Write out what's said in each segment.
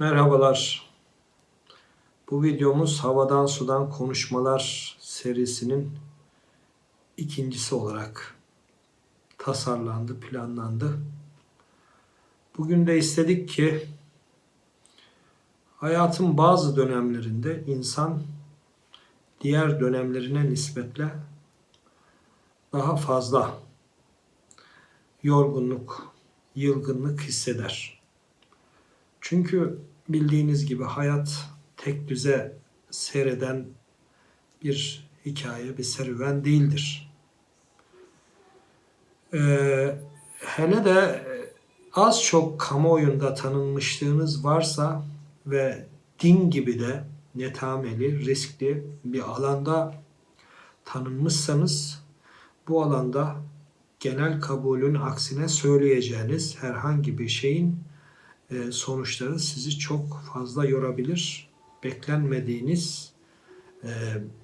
Merhabalar. Bu videomuz Havadan Sudan Konuşmalar serisinin ikincisi olarak tasarlandı, planlandı. Bugün de istedik ki hayatın bazı dönemlerinde insan diğer dönemlerine nispetle daha fazla yorgunluk, yılgınlık hisseder. Çünkü bildiğiniz gibi hayat tek düze seyreden bir hikaye, bir serüven değildir. Ee, hele de az çok kamuoyunda tanınmışlığınız varsa ve din gibi de netameli, riskli bir alanda tanınmışsanız bu alanda genel kabulün aksine söyleyeceğiniz herhangi bir şeyin e, sonuçları sizi çok fazla yorabilir. Beklenmediğiniz, e,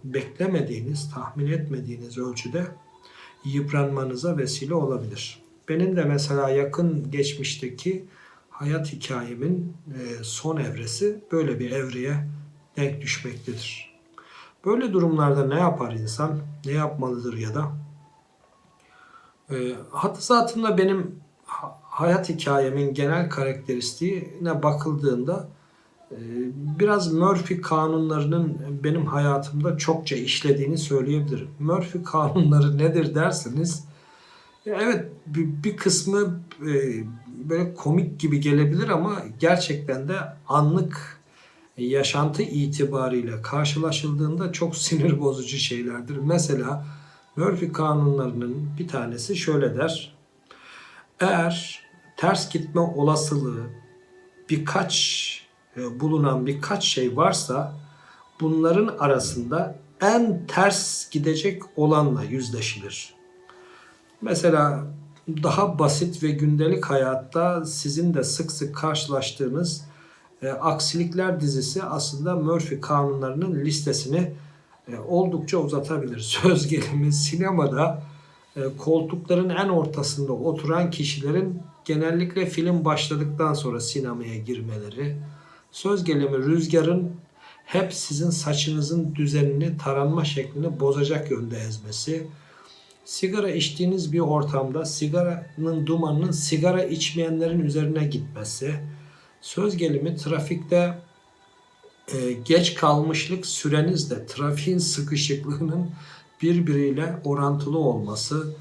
beklemediğiniz, tahmin etmediğiniz ölçüde yıpranmanıza vesile olabilir. Benim de mesela yakın geçmişteki hayat hikayemin e, son evresi böyle bir evreye denk düşmektedir. Böyle durumlarda ne yapar insan? Ne yapmalıdır ya da? E, hatırlatımda benim hayat hikayemin genel karakteristiğine bakıldığında e, biraz Murphy kanunlarının benim hayatımda çokça işlediğini söyleyebilirim. Murphy kanunları nedir derseniz ya evet bir, bir kısmı e, böyle komik gibi gelebilir ama gerçekten de anlık yaşantı itibariyle karşılaşıldığında çok sinir bozucu şeylerdir. Mesela Murphy kanunlarının bir tanesi şöyle der. Eğer ters gitme olasılığı birkaç e, bulunan birkaç şey varsa bunların arasında en ters gidecek olanla yüzleşilir. Mesela daha basit ve gündelik hayatta sizin de sık sık karşılaştığınız e, aksilikler dizisi aslında Murphy kanunlarının listesini e, oldukça uzatabilir. Söz gelimi sinemada e, koltukların en ortasında oturan kişilerin genellikle film başladıktan sonra sinemaya girmeleri, söz gelimi rüzgarın hep sizin saçınızın düzenini, taranma şeklini bozacak yönde ezmesi, sigara içtiğiniz bir ortamda sigaranın dumanının sigara içmeyenlerin üzerine gitmesi, söz gelimi trafikte e, geç kalmışlık sürenizle trafiğin sıkışıklığının birbiriyle orantılı olması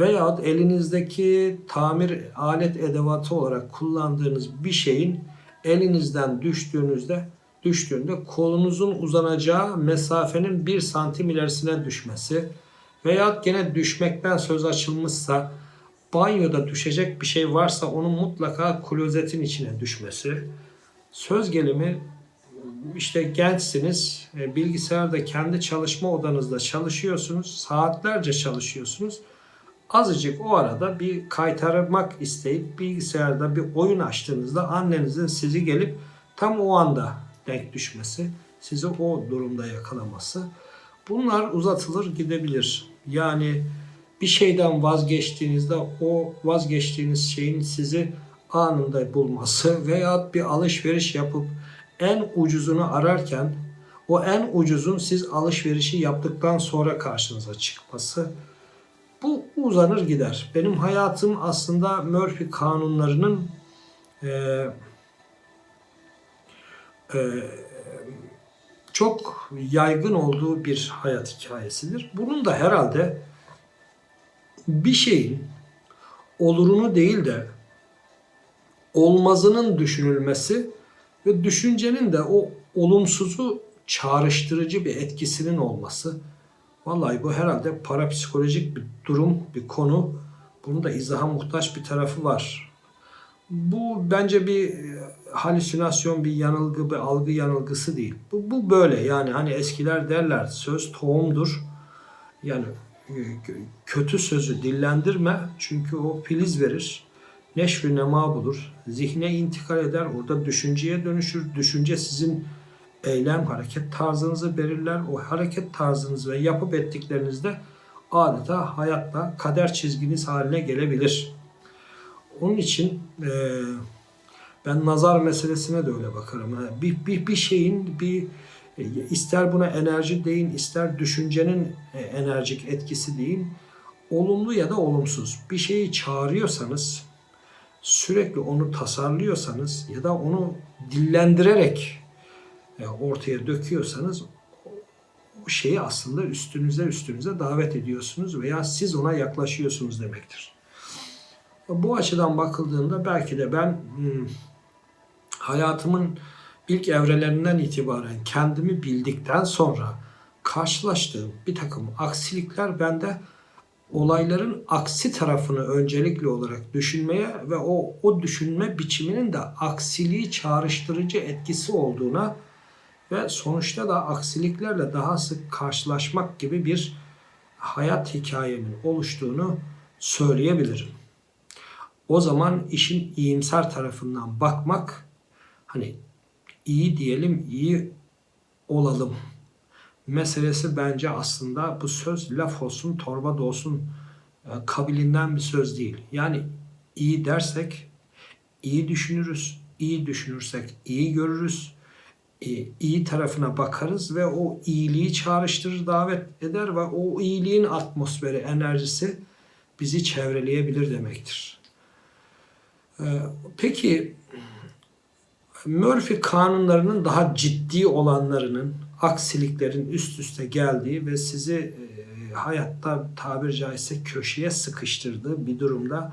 veya elinizdeki tamir alet edevatı olarak kullandığınız bir şeyin elinizden düştüğünüzde düştüğünde kolunuzun uzanacağı mesafenin bir santim ilerisine düşmesi veya gene düşmekten söz açılmışsa banyoda düşecek bir şey varsa onun mutlaka klozetin içine düşmesi. Söz gelimi işte gençsiniz, e, bilgisayarda kendi çalışma odanızda çalışıyorsunuz, saatlerce çalışıyorsunuz. Azıcık o arada bir kaytarmak isteyip bilgisayarda bir oyun açtığınızda annenizin sizi gelip tam o anda denk düşmesi, sizi o durumda yakalaması. Bunlar uzatılır gidebilir. Yani bir şeyden vazgeçtiğinizde o vazgeçtiğiniz şeyin sizi anında bulması veya bir alışveriş yapıp en ucuzunu ararken o en ucuzun siz alışverişi yaptıktan sonra karşınıza çıkması uzanır gider. Benim hayatım aslında Murphy kanunlarının eee eee, çok yaygın olduğu bir hayat hikayesidir. Bunun da herhalde bir şeyin olurunu değil de olmazının düşünülmesi ve düşüncenin de o olumsuzu çağrıştırıcı bir etkisinin olması. Vallahi bu herhalde parapsikolojik bir durum, bir konu. Bunun da izaha muhtaç bir tarafı var. Bu bence bir e, halüsinasyon, bir yanılgı, bir algı yanılgısı değil. Bu, bu böyle yani hani eskiler derler söz tohumdur. Yani e, kötü sözü dillendirme çünkü o filiz verir. Neşvi nema bulur. Zihne intikal eder. Orada düşünceye dönüşür. Düşünce sizin eylem, hareket tarzınızı belirler. O hareket tarzınız ve yapıp ettiklerinizde adeta hayatta kader çizginiz haline gelebilir. Onun için e, Ben nazar meselesine de öyle bakarım. Bir, bir, bir şeyin bir e, ister buna enerji deyin, ister düşüncenin e, enerjik etkisi deyin, olumlu ya da olumsuz bir şeyi çağırıyorsanız, sürekli onu tasarlıyorsanız ya da onu dillendirerek ortaya döküyorsanız o şeyi aslında üstünüze üstünüze davet ediyorsunuz veya siz ona yaklaşıyorsunuz demektir. Bu açıdan bakıldığında belki de ben hmm, hayatımın ilk evrelerinden itibaren kendimi bildikten sonra karşılaştığım bir takım aksilikler bende olayların aksi tarafını öncelikli olarak düşünmeye ve o o düşünme biçiminin de aksiliği çağrıştırıcı etkisi olduğuna ve sonuçta da aksiliklerle daha sık karşılaşmak gibi bir hayat hikayemin oluştuğunu söyleyebilirim. O zaman işin iyimser tarafından bakmak hani iyi diyelim iyi olalım meselesi bence aslında bu söz laf olsun torba da olsun e, kabilinden bir söz değil. Yani iyi dersek iyi düşünürüz, iyi düşünürsek iyi görürüz, iyi tarafına bakarız ve o iyiliği çağrıştırır, davet eder ve o iyiliğin atmosferi, enerjisi bizi çevreleyebilir demektir. E, Peki Murphy kanunlarının daha ciddi olanlarının, aksiliklerin üst üste geldiği ve sizi e, hayatta tabir caizse köşeye sıkıştırdığı bir durumda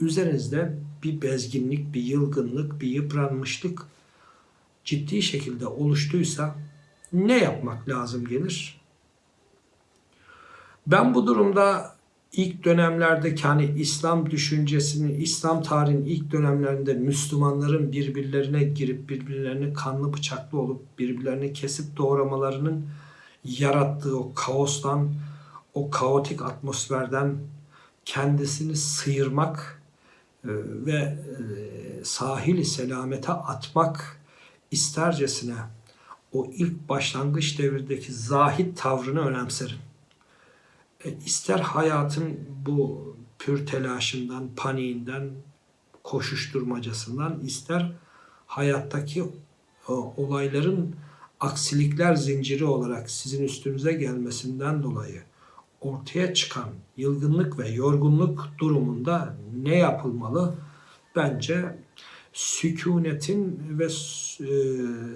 üzerinizde bir bezginlik, bir yılgınlık, bir yıpranmışlık ciddi şekilde oluştuysa ne yapmak lazım gelir? Ben bu durumda ilk dönemlerdeki hani İslam düşüncesini, İslam tarihinin ilk dönemlerinde Müslümanların birbirlerine girip birbirlerini kanlı bıçaklı olup birbirlerini kesip doğramalarının yarattığı o kaostan, o kaotik atmosferden kendisini sıyırmak e, ve e, sahili selamete atmak istercesine o ilk başlangıç devirdeki zahit tavrını önemserim. E, ister hayatın bu pür telaşından, paniğinden, koşuşturmacasından, ister hayattaki e, olayların aksilikler zinciri olarak sizin üstünüze gelmesinden dolayı ortaya çıkan yılgınlık ve yorgunluk durumunda ne yapılmalı? Bence sükunetin ve e,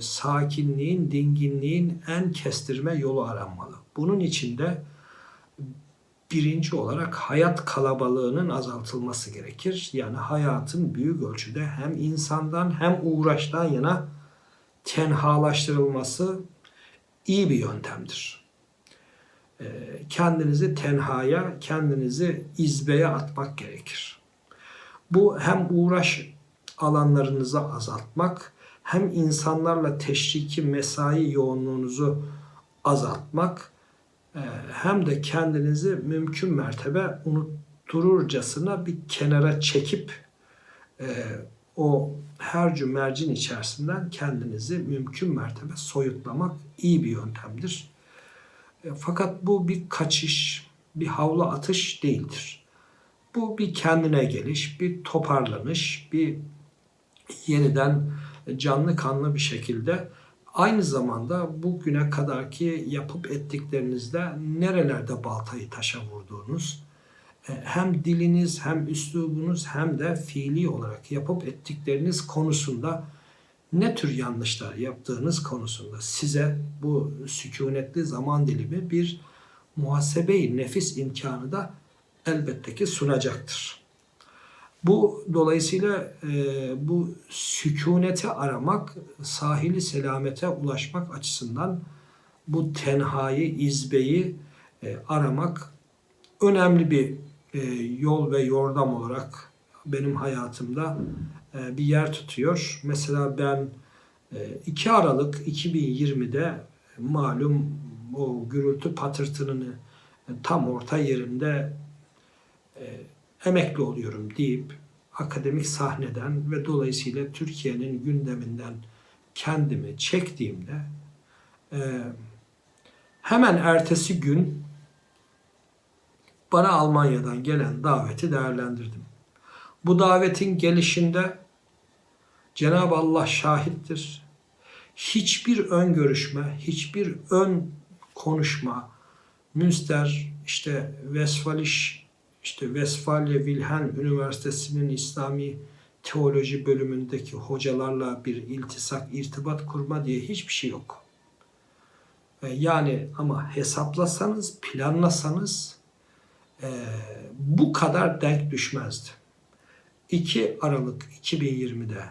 sakinliğin, dinginliğin en kestirme yolu aranmalı. Bunun için de birinci olarak hayat kalabalığının azaltılması gerekir. Yani hayatın büyük ölçüde hem insandan hem uğraştan yana tenhalaştırılması iyi bir yöntemdir. Ee, Kendinizi tenhaya, kendinizi izbeye atmak gerekir. Bu hem uğraş alanlarınızı azaltmak, hem insanlarla teşriki mesai yoğunluğunuzu azaltmak, ee, hem de kendinizi mümkün mertebe unuttururcasına bir kenara çekip e, o her cümercin içerisinden kendinizi mümkün mertebe soyutlamak iyi bir yöntemdir. E, fakat bu bir kaçış, bir havlu atış değildir. Bu bir kendine geliş, bir toparlanış, bir yeniden canlı kanlı bir şekilde Aynı zamanda bugüne kadarki yapıp ettiklerinizde nerelerde baltayı taşa vurduğunuz, e, hem diliniz hem üslubunuz hem de fiili olarak yapıp ettikleriniz konusunda ne tür yanlışlar yaptığınız konusunda size bu sükunetli zaman dilimi bir muhasebe-i nefis imkanı da elbette ki sunacaktır. Bu dolayısıyla e, bu sükuneti aramak, sahili selamete ulaşmak açısından bu tenhayı, izbeyi e, aramak önemli bir e, yol ve yordam olarak benim hayatımda e, bir yer tutuyor. Mesela ben e, 2 Aralık 2020'de malum o gürültü patırtının e, tam orta yerinde e, emekli oluyorum deyip akademik sahneden ve dolayısıyla Türkiye'nin gündeminden kendimi çektiğimde e, hemen ertesi gün bana Almanya'dan gelen daveti değerlendirdim. Bu davetin gelişinde Cenab-ı Allah şahittir. Hiçbir ön görüşme, hiçbir ön konuşma, Münster, işte Westfalisch, işte Westfalia Wilhelm Üniversitesi'nin İslami teoloji bölümündeki hocalarla bir iltisak, irtibat kurma diye hiçbir şey yok. E, Yani ama hesaplasanız, planlasanız e, bu kadar denk düşmezdi. 2 Aralık 2020'de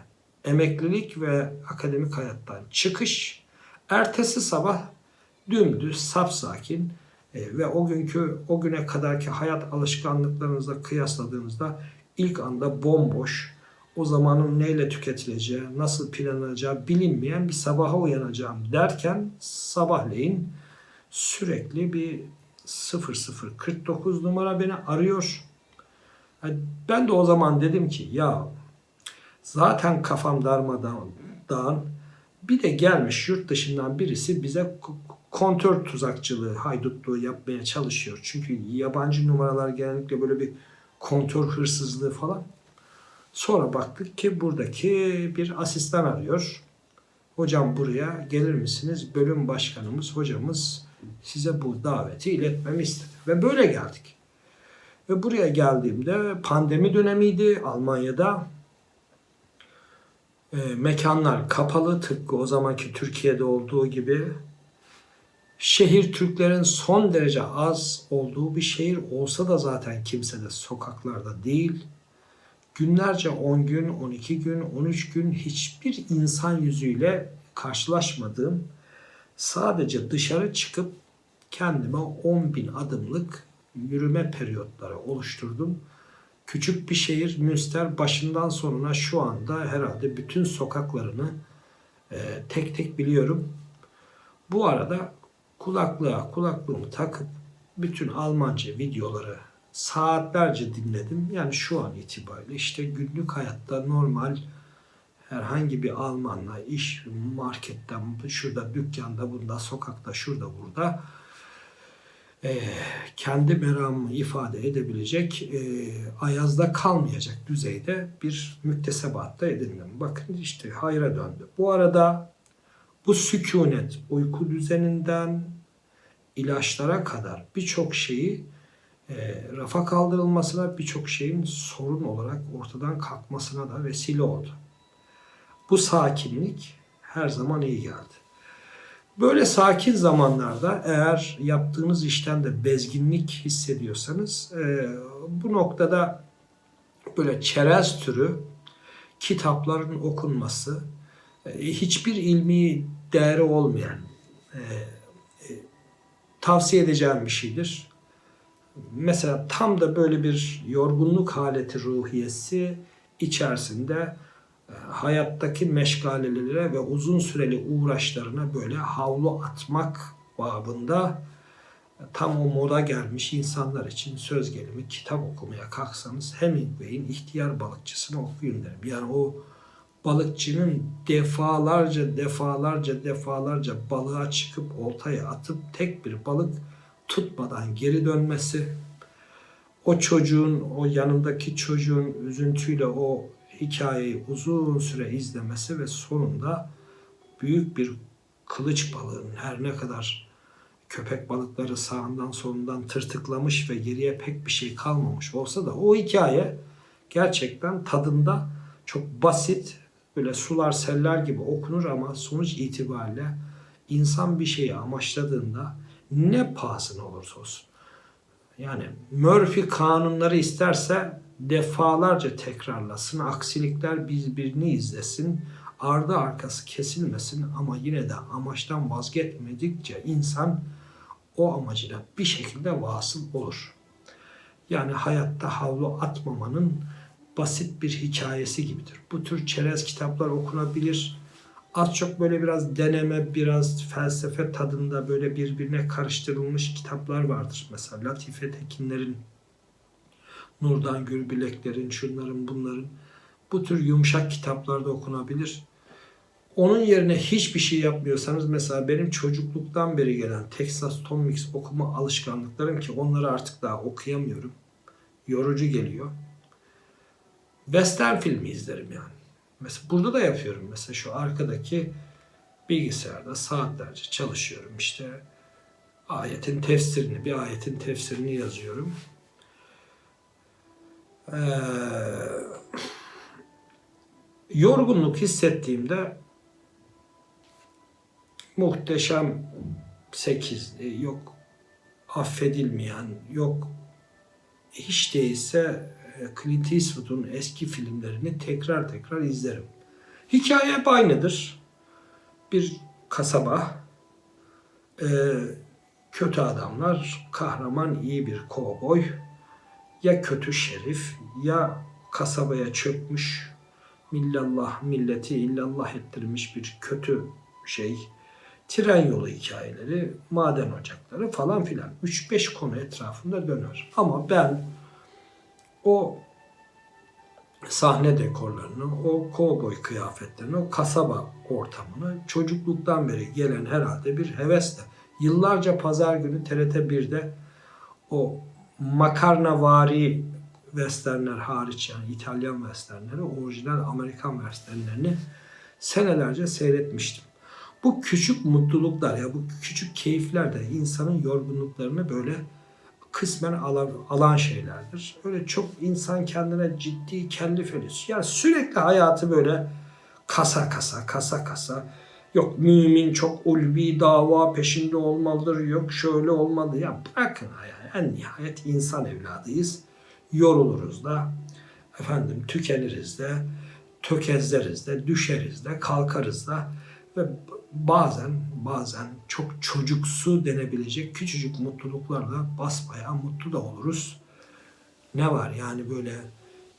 emeklilik ve akademik hayattan çıkış, ertesi sabah dümdüz, sapsakin e, ve o günkü, o güne kadarki hayat alışkanlıklarınızla kıyasladığınızda ilk anda bomboş, o zamanın neyle tüketileceği, nasıl planlanacağı bilinmeyen bir sabaha uyanacağım derken sabahleyin sürekli bir 0049 numara beni arıyor. Yani Ben de o zaman dedim ki ya zaten kafam darmadağın dağın. bir de gelmiş yurt dışından birisi bize kontör tuzakçılığı, haydutluğu yapmaya çalışıyor. Çünkü yabancı numaralar genellikle böyle bir kontör hırsızlığı falan. Sonra baktık ki buradaki bir asistan arıyor. Hocam buraya gelir misiniz? Bölüm başkanımız, hocamız size bu daveti iletmemi istedi. Ve böyle geldik. Ve buraya geldiğimde pandemi dönemiydi Almanya'da. E, mekanlar kapalı tıpkı o zamanki Türkiye'de olduğu gibi. Şehir Türklerin son derece az olduğu bir şehir olsa da zaten kimse de sokaklarda değil. Günlerce 10 gün, 12 gün, 13 gün hiçbir insan yüzüyle karşılaşmadığım sadece dışarı çıkıp kendime 10 bin adımlık yürüme periyotları oluşturdum. Küçük bir şehir Münster başından sonuna şu anda herhalde bütün sokaklarını e, tek tek biliyorum. Bu arada kulaklığa kulaklığımı takıp bütün Almanca videoları saatlerce dinledim. Yani şu an itibariyle işte günlük hayatta normal herhangi bir Almanla iş marketten şurada dükkanda bunda sokakta şurada burada e, kendi meramımı ifade edebilecek e, ayazda kalmayacak düzeyde bir müktesebatta edindim. Bakın işte hayra döndü. Bu arada bu sükunet uyku düzeninden ilaçlara kadar birçok şeyi e, rafa kaldırılmasına birçok şeyin sorun olarak ortadan kalkmasına da vesile oldu. Bu sakinlik her zaman iyi geldi. Böyle sakin zamanlarda eğer yaptığınız işten de bezginlik hissediyorsanız e, bu noktada böyle çerez türü kitapların okunması e, hiçbir ilmi değeri olmayan e, tavsiye edeceğim bir şeydir. Mesela tam da böyle bir yorgunluk haleti ruhiyesi içerisinde e, hayattaki meşgalelere ve uzun süreli uğraşlarına böyle havlu atmak babında e, tam o moda gelmiş insanlar için söz gelimi kitap okumaya kalksanız Hemingway'in İhtiyar Balıkçısını okuyun derim. Yani o balıkçının defalarca defalarca defalarca balığa çıkıp oltaya atıp tek bir balık tutmadan geri dönmesi, o çocuğun, o yanındaki çocuğun üzüntüyle o hikayeyi uzun süre izlemesi ve sonunda büyük bir kılıç balığının her ne kadar köpek balıkları sağından solundan tırtıklamış ve geriye pek bir şey kalmamış olsa da o hikaye gerçekten tadında çok basit böyle sular seller gibi okunur ama sonuç itibariyle insan bir şeyi amaçladığında ne pahasına olursa olsun yani Murphy kanunları isterse defalarca tekrarlasın, aksilikler birbirini izlesin, ardı arkası kesilmesin ama yine de amaçtan vazgeçmedikçe insan o amacına bir şekilde vasıl olur. Yani hayatta havlu atmamanın basit bir hikayesi gibidir. Bu tür çerez kitaplar okunabilir. Az çok böyle biraz deneme, biraz felsefe tadında böyle birbirine karıştırılmış kitaplar vardır. Mesela Latife Tekinler'in, Nurdan Gürbilekler'in, şunların bunların. Bu tür yumuşak kitaplarda okunabilir. Onun yerine hiçbir şey yapmıyorsanız mesela benim çocukluktan beri gelen Texas Tom Mix okuma alışkanlıklarım ki onları artık daha okuyamıyorum. Yorucu geliyor. Western filmi izlerim yani. Mesela burada da yapıyorum. Mesela şu arkadaki bilgisayarda saatlerce çalışıyorum. İşte ayetin tefsirini, bir ayetin tefsirini yazıyorum. Ee, yorgunluk hissettiğimde muhteşem 8 yok affedilmeyen yok hiç değilse e, Clint Eastwood'un eski filmlerini tekrar tekrar izlerim. Hikaye hep aynıdır. Bir kasaba, e, kötü adamlar, kahraman iyi bir kovboy, ya kötü şerif ya kasabaya çökmüş, millallah milleti illallah ettirmiş bir kötü şey, tren yolu hikayeleri, maden ocakları falan filan. 3-5 konu etrafında döner. Ama ben o sahne dekorlarını, o kovboy kıyafetlerini, o kasaba ortamını çocukluktan beri gelen herhalde bir hevesle. Yıllarca pazar günü TRT 1'de o makarnavari westernler hariç yani İtalyan westernleri, orijinal Amerikan westernlerini senelerce seyretmiştim. Bu küçük mutluluklar ya bu küçük keyifler de insanın yorgunluklarını böyle kısmen alan, alan şeylerdir. Öyle çok insan kendine ciddi kendi ediyor. Yani sürekli hayatı böyle kasa kasa kasa kasa yok mümin çok ulvi dava peşinde olmalıdır yok şöyle olmalı ya bırakın yani en nihayet insan evladıyız yoruluruz da efendim tükeniriz de tökezleriz de düşeriz de kalkarız da ve bazen bazen çok çocuksu denebilecek küçücük mutluluklarla basbayağı mutlu da oluruz. Ne var yani böyle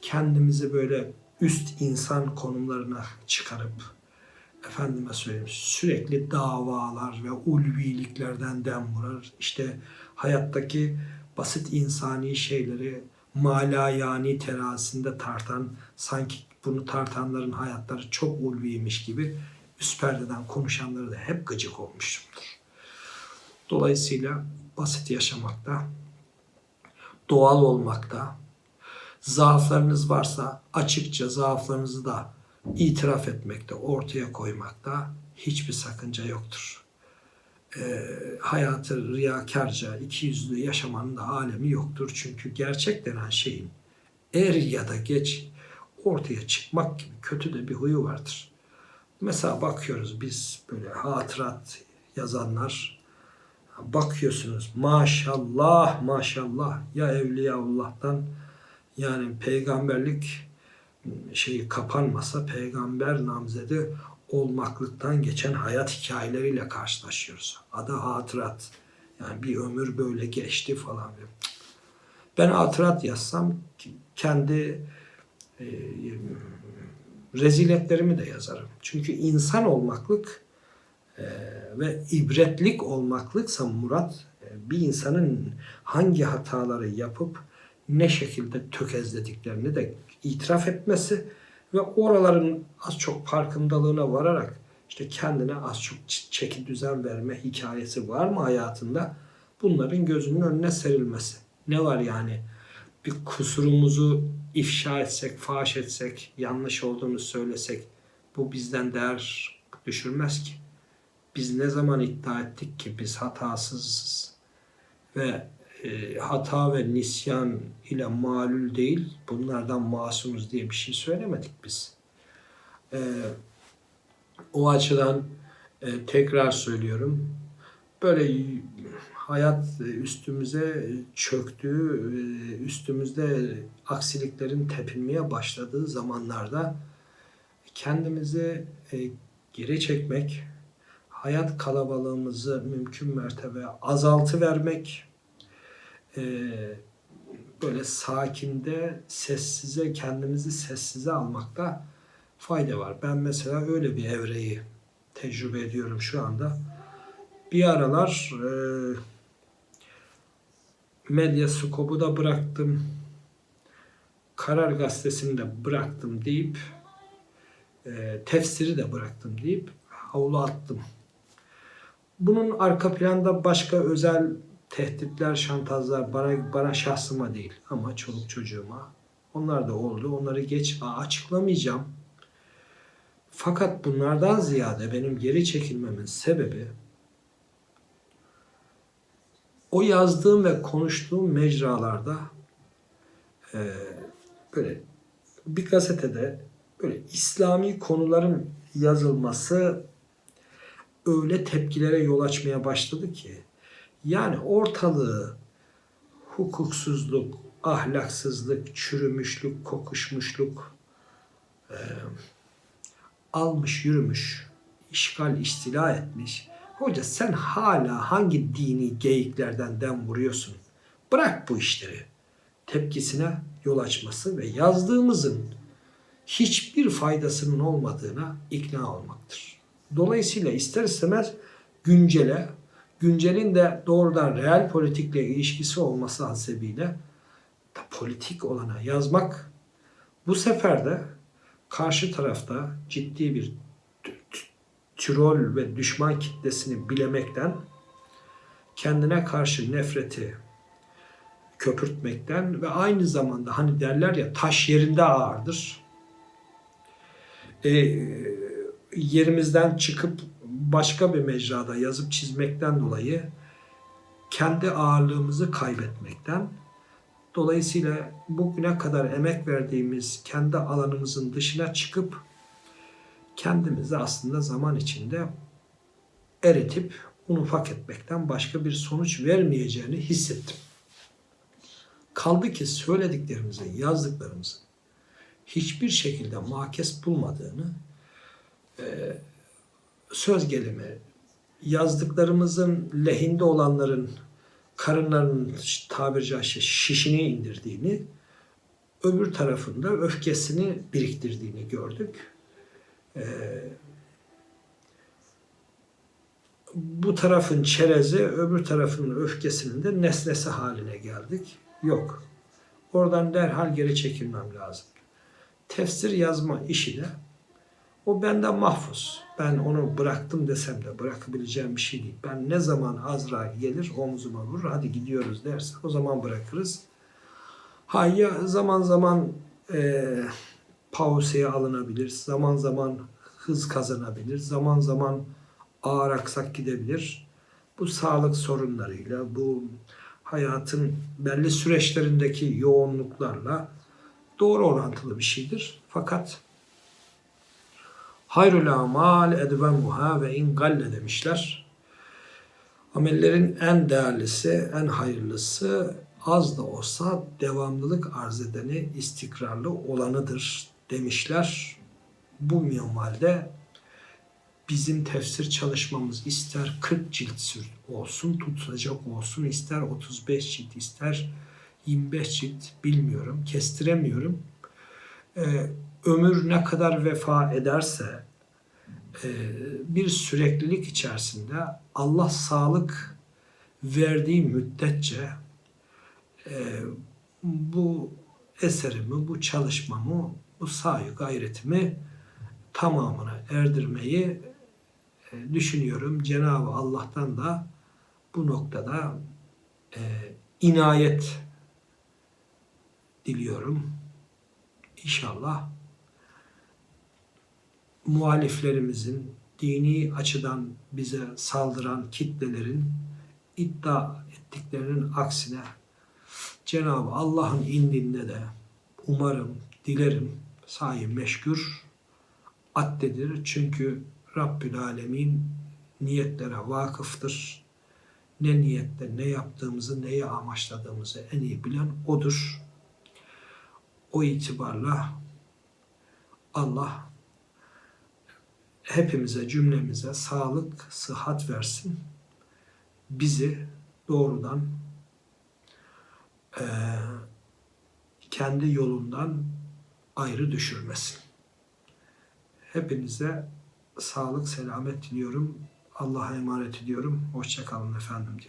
kendimizi böyle üst insan konumlarına çıkarıp efendime söyleyeyim sürekli davalar ve ulviliklerden dem vurar. İşte hayattaki basit insani şeyleri mala yani terazisinde tartan sanki bunu tartanların hayatları çok ulviymiş gibi üst perdeden konuşanları da hep gıcık olmuşumdur. Dolayısıyla basit yaşamakta, doğal olmakta, zaaflarınız varsa açıkça zaaflarınızı da itiraf etmekte, ortaya koymakta hiçbir sakınca yoktur. Ee, hayatı riyakarca, ikiyüzlü yaşamanın da alemi yoktur. Çünkü gerçek denen şeyin er ya da geç ortaya çıkmak gibi kötü de bir huyu vardır. Mesela bakıyoruz biz böyle hatırat yazanlar bakıyorsunuz maşallah maşallah ya Evliyaullah'tan yani peygamberlik şeyi kapanmasa peygamber namzedi olmaklıktan geçen hayat hikayeleriyle karşılaşıyoruz. Adı hatırat. Yani bir ömür böyle geçti falan. Ben hatırat yazsam kendi e, reziletlerimi de yazarım. Çünkü insan olmaklık e, ve ibretlik olmaklıksa Murat e, bir insanın hangi hataları yapıp ne şekilde tökezlediklerini de itiraf etmesi ve oraların az çok farkındalığına vararak işte kendine az çok çeki düzen verme hikayesi var mı hayatında? Bunların gözünün önüne serilmesi. Ne var yani? Bir kusurumuzu ifşa etsek, faş etsek, yanlış olduğunu söylesek bu bizden değer düşürmez ki. Biz ne zaman iddia ettik ki biz hatasızız ve e, hata ve nisyan ile malul değil, bunlardan masumuz diye bir şey söylemedik biz. E, o açıdan e, tekrar söylüyorum. Böyle hayat üstümüze çöktüğü, üstümüzde aksiliklerin tepinmeye başladığı zamanlarda kendimizi geri çekmek, hayat kalabalığımızı mümkün mertebe azaltı vermek, böyle sakinde, sessize, kendimizi sessize almakta fayda var. Ben mesela öyle bir evreyi tecrübe ediyorum şu anda. Bir aralar e, medya skobu da bıraktım. Karar gazetesini de bıraktım deyip e, tefsiri de bıraktım deyip havlu attım. Bunun arka planda başka özel tehditler, şantajlar bana, bana şahsıma değil ama çoluk çocuğuma. Onlar da oldu. Onları geç açıklamayacağım. Fakat bunlardan ziyade benim geri çekilmemin sebebi o yazdığım ve konuştuğum mecralarda e, böyle bir gazetede böyle İslami konuların yazılması öyle tepkilere yol açmaya başladı ki yani ortalığı hukuksuzluk, ahlaksızlık, çürümüşlük, kokuşmuşluk e, almış yürümüş, işgal istila etmiş. Hoca sen hala hangi dini geyiklerden dem vuruyorsun? Bırak bu işleri. Tepkisine yol açması ve yazdığımızın hiçbir faydasının olmadığına ikna olmaktır. Dolayısıyla ister istemez güncele, güncelin de doğrudan real politikle ilişkisi olması hasebiyle da politik olana yazmak bu sefer de karşı tarafta ciddi bir troll ve düşman kitlesini bilemekten kendine karşı nefreti köpürtmekten ve aynı zamanda hani derler ya taş yerinde ağırdır. E, yerimizden çıkıp başka bir mecrada yazıp çizmekten dolayı kendi ağırlığımızı kaybetmekten dolayısıyla bugüne kadar emek verdiğimiz kendi alanımızın dışına çıkıp kendimizi aslında zaman içinde eritip un ufak etmekten başka bir sonuç vermeyeceğini hissettim. Kaldı ki söylediklerimizin, yazdıklarımızın hiçbir şekilde makes bulmadığını e, söz gelimi yazdıklarımızın lehinde olanların karınlarının tabiri caizse şişini indirdiğini öbür tarafında öfkesini biriktirdiğini gördük. Ee, bu tarafın çerezi, öbür tarafın öfkesinin de nesnesi haline geldik. Yok. Oradan derhal geri çekilmem lazım. Tefsir yazma işi de o benden mahfuz. Ben onu bıraktım desem de bırakabileceğim bir şey değil. Ben ne zaman Azra gelir omzuma vurur hadi gidiyoruz derse o zaman bırakırız. Ha ya zaman zaman e, pauseye alınabilir. Zaman zaman hız kazanabilir. Zaman zaman ağır aksak gidebilir. Bu sağlık sorunlarıyla, bu hayatın belli süreçlerindeki yoğunluklarla doğru orantılı bir şeydir. Fakat hayrul amal edvemuha ve in galle demişler. Amellerin en değerlisi, en hayırlısı az da olsa devamlılık arz edeni, istikrarlı olanıdır demişler. Bu minvalde bizim tefsir çalışmamız ister 40 cilt olsun, tutacak olsun, ister 35 cilt, ister 25 cilt bilmiyorum, kestiremiyorum. Ee, ömür ne kadar vefa ederse e, bir süreklilik içerisinde Allah sağlık verdiği müddetçe e, bu eserimi, bu çalışmamı, bu sahi gayretimi tamamına erdirmeyi e, düşünüyorum. Cenab-ı Allah'tan da bu noktada e, inayet diliyorum. İnşallah muhaliflerimizin, dini açıdan bize saldıran kitlelerin iddia ettiklerinin aksine Cenab-ı Allah'ın indinde de umarım, dilerim sahi meşgur addedir. Çünkü Rabbül Alemin niyetlere vakıftır. Ne niyette ne yaptığımızı, neyi amaçladığımızı en iyi bilen O'dur. O itibarla Allah hepimize, cümlemize sağlık, sıhhat versin. Bizi doğrudan eee, kendi yolundan ayrı düşürmesin. Hepinize sağlık, selamet diliyorum. Allah'a emanet ediyorum. Hoşçakalın efendim diyorum.